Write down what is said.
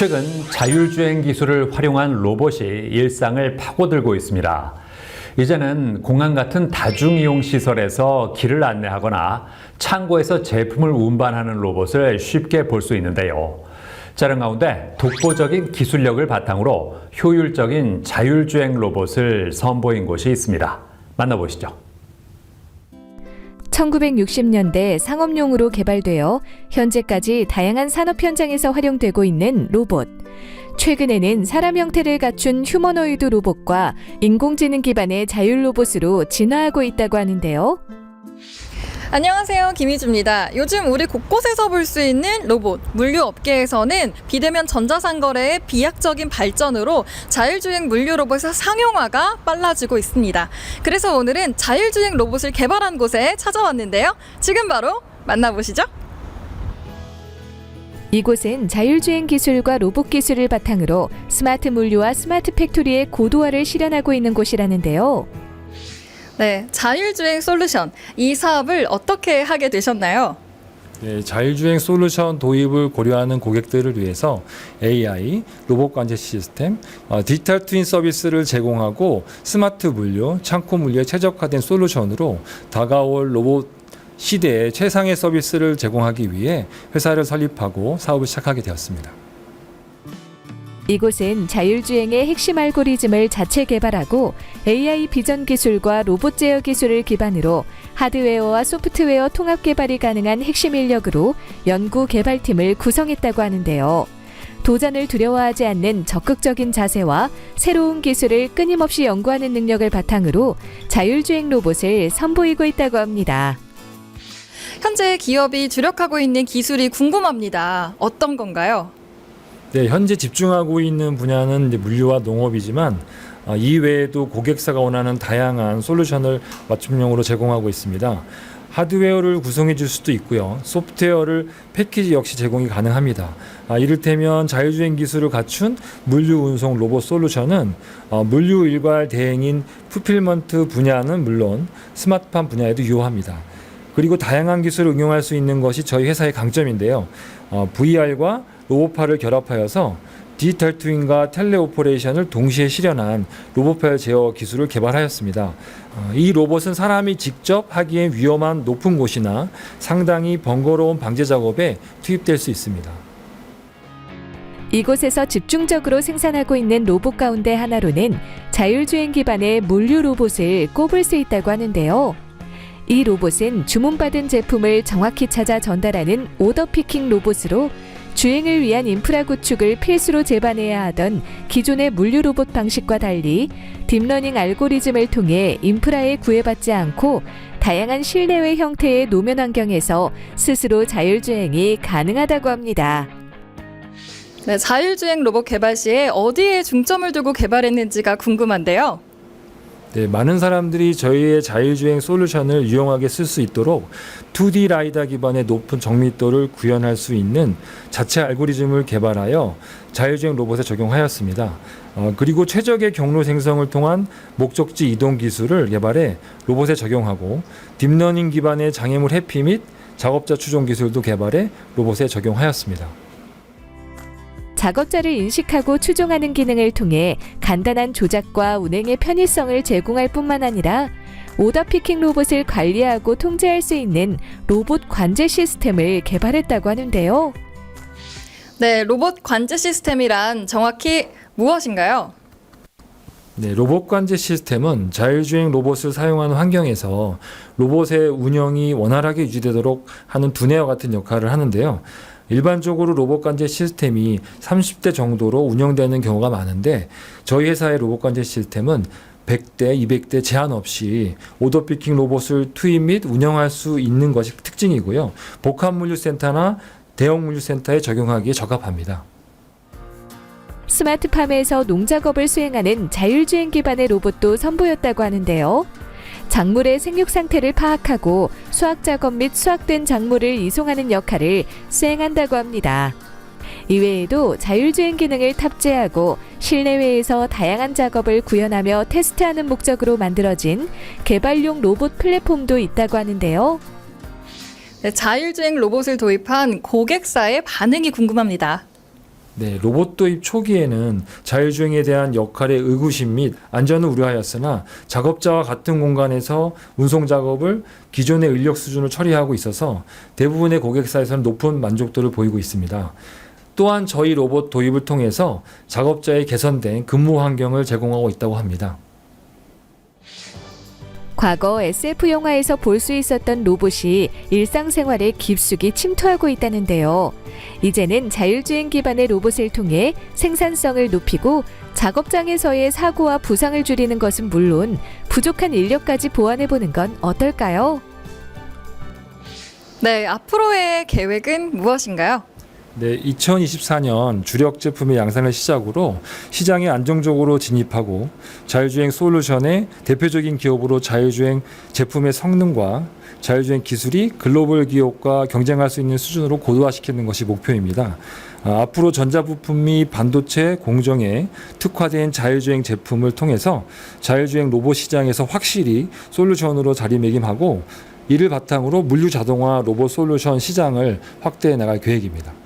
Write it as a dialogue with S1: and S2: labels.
S1: 최근 자율주행 기술을 활용한 로봇이 일상을 파고들고 있습니다. 이제는 공항 같은 다중이용 시설에서 길을 안내하거나 창고에서 제품을 운반하는 로봇을 쉽게 볼 수 있는데요. 자른 가운데 독보적인 기술력을 바탕으로 효율적인 자율주행 로봇을 선보인 곳이 있습니다. 만나보시죠.
S2: 1960년대 상업용으로 개발되어 현재까지 다양한 산업 현장에서 활용되고 있는 로봇. 최근에는 사람 형태를 갖춘 휴머노이드 로봇과 인공지능 기반의 자율 로봇으로 진화하고 있다고 하는데요.
S3: 안녕하세요. 김희주입니다. 요즘 우리 곳곳에서 볼 수 있는 로봇, 물류 업계에서는 비대면 전자상거래의 비약적인 발전으로 자율주행 물류 로봇의 상용화가 빨라지고 있습니다. 그래서 오늘은 자율주행 로봇을 개발한 곳에 찾아왔는데요. 지금 바로 만나보시죠.
S2: 이곳은 자율주행 기술과 로봇 기술을 바탕으로 스마트 물류와 스마트 팩토리의 고도화를 실현하고 있는 곳이라는데요.
S3: 네, 자율주행 솔루션. 이 사업을 어떻게 하게 되셨나요?
S4: 네, 자율주행 솔루션 도입을 고려하는 고객들을 위해서 AI, 로봇 관제 시스템, 어, 디지털 트윈 서비스를 제공하고 스마트 물류, 창고 물류에 최적화된 솔루션으로 다가올 로봇 시대의 최상의 서비스를 제공하기 위해 회사를 설립하고 사업을 시작하게 되었습니다.
S2: 이곳은 자율주행의 핵심 알고리즘을 자체 개발하고 AI 비전 기술과 로봇 제어 기술을 기반으로 하드웨어와 소프트웨어 통합 개발이 가능한 핵심 인력으로 연구 개발팀을 구성했다고 하는데요. 도전을 두려워하지 않는 적극적인 자세와 새로운 기술을 끊임없이 연구하는 능력을 바탕으로 자율주행 로봇을 선보이고 있다고 합니다.
S3: 현재 기업이 주력하고 있는 기술이 궁금합니다. 어떤 건가요?
S4: 네, 현재 집중하고 있는 분야는 이제 물류와 농업이지만 어, 이외에도 고객사가 원하는 다양한 솔루션을 맞춤형으로 제공하고 있습니다. 하드웨어를 구성해 줄 수도 있고요. 소프트웨어를 패키지 역시 제공이 가능합니다. 아, 이를테면 자율주행 기술을 갖춘 물류 운송 로봇 솔루션은 어, 물류 일괄 대행인 풀필먼트 분야는 물론 스마트팜 분야에도 유효합니다. 그리고 다양한 기술을 응용할 수 있는 것이 저희 회사의 강점인데요. 어, VR과 로봇파를 결합하여서 디지털 트윈과 텔레오퍼레이션을 동시에 실현한 로봇파 제어 기술을 개발하였습니다. 어, 이 로봇은 사람이 직접 하기엔 위험한 높은 곳이나 상당히 번거로운 방제 작업에 투입될 수 있습니다.
S2: 이곳에서 집중적으로 생산하고 있는 로봇 가운데 하나로는 자율주행 기반의 물류 로봇을 꼽을 수 있다고 하는데요. 이 로봇은 주문받은 제품을 정확히 찾아 전달하는 오더 피킹 로봇으로 주행을 위한 인프라 구축을 필수로 제반해야 하던 기존의 물류 로봇 방식과 달리 딥러닝 알고리즘을 통해 인프라에 구애받지 않고 다양한 실내외 형태의 노면 환경에서 스스로 자율주행이 가능하다고 합니다.
S3: 네, 자율주행 로봇 개발 시에 어디에 중점을 두고 개발했는지가 궁금한데요.
S4: 네, 많은 사람들이 저희의 자율주행 솔루션을 유용하게 쓸 수 있도록 2D 라이다 기반의 높은 정밀도를 구현할 수 있는 자체 알고리즘을 개발하여 자율주행 로봇에 적용하였습니다. 어, 그리고 최적의 경로 생성을 통한 목적지 이동 기술을 개발해 로봇에 적용하고 딥러닝 기반의 장애물 회피 및 작업자 추종 기술도 개발해 로봇에 적용하였습니다.
S2: 작업자를 인식하고 추종하는 기능을 통해 간단한 조작과 운행의 편의성을 제공할 뿐만 아니라 오더 피킹 로봇을 관리하고 통제할 수 있는 로봇 관제 시스템을 개발했다고 하는데요.
S3: 네, 로봇 관제 시스템이란 정확히 무엇인가요?
S4: 네, 로봇 관제 시스템은 자율주행 로봇을 사용하는 환경에서 로봇의 운영이 원활하게 유지되도록 하는 두뇌와 같은 역할을 하는데요. 일반적으로 로봇 관제 시스템이 30대 정도로 운영되는 경우가 많은데 저희 회사의 로봇 관제 시스템은 100대, 200대 제한 없이 오더피킹 로봇을 투입 및 운영할 수 있는 것이 특징이고요. 복합 물류센터나 대형 물류센터에 적용하기에 적합합니다.
S2: 스마트팜에서 농작업을 수행하는 자율주행 기반의 로봇도 선보였다고 하는데요. 작물의 생육 상태를 파악하고 수확 작업 및 수확된 작물을 이송하는 역할을 수행한다고 합니다. 이외에도 자율주행 기능을 탑재하고 실내외에서 다양한 작업을 구현하며 테스트하는 목적으로 만들어진 개발용 로봇 플랫폼도 있다고 하는데요.
S3: 네, 자율주행 로봇을 도입한 고객사의 반응이 궁금합니다.
S4: 네, 로봇 도입 초기에는 자율주행에 대한 역할의 의구심 및 안전을 우려하였으나 작업자와 같은 공간에서 운송 작업을 기존의 인력 수준을 처리하고 있어서 대부분의 고객사에서는 높은 만족도를 보이고 있습니다. 또한 저희 로봇 도입을 통해서 작업자의 개선된 근무 환경을 제공하고 있다고 합니다.
S2: 과거 SF 영화에서 볼 수 있었던 로봇이 일상생활에 깊숙이 침투하고 있다는데요. 이제는 자율주행 기반의 로봇을 통해 생산성을 높이고 작업장에서의 사고와 부상을 줄이는 것은 물론 부족한 인력까지 보완해 보는 건 어떨까요?
S3: 네, 앞으로의 계획은 무엇인가요?
S4: 네, 2024년 주력 제품의 양산을 시작으로 시장에 안정적으로 진입하고 자율주행 솔루션의 대표적인 기업으로 자율주행 제품의 성능과 자율주행 기술이 글로벌 기업과 경쟁할 수 있는 수준으로 고도화시키는 것이 목표입니다. 아, 앞으로 전자부품 및 반도체 공정에 특화된 자율주행 제품을 통해서 자율주행 로봇 시장에서 확실히 솔루션으로 자리매김하고 이를 바탕으로 물류 자동화 로봇 솔루션 시장을 확대해 나갈 계획입니다.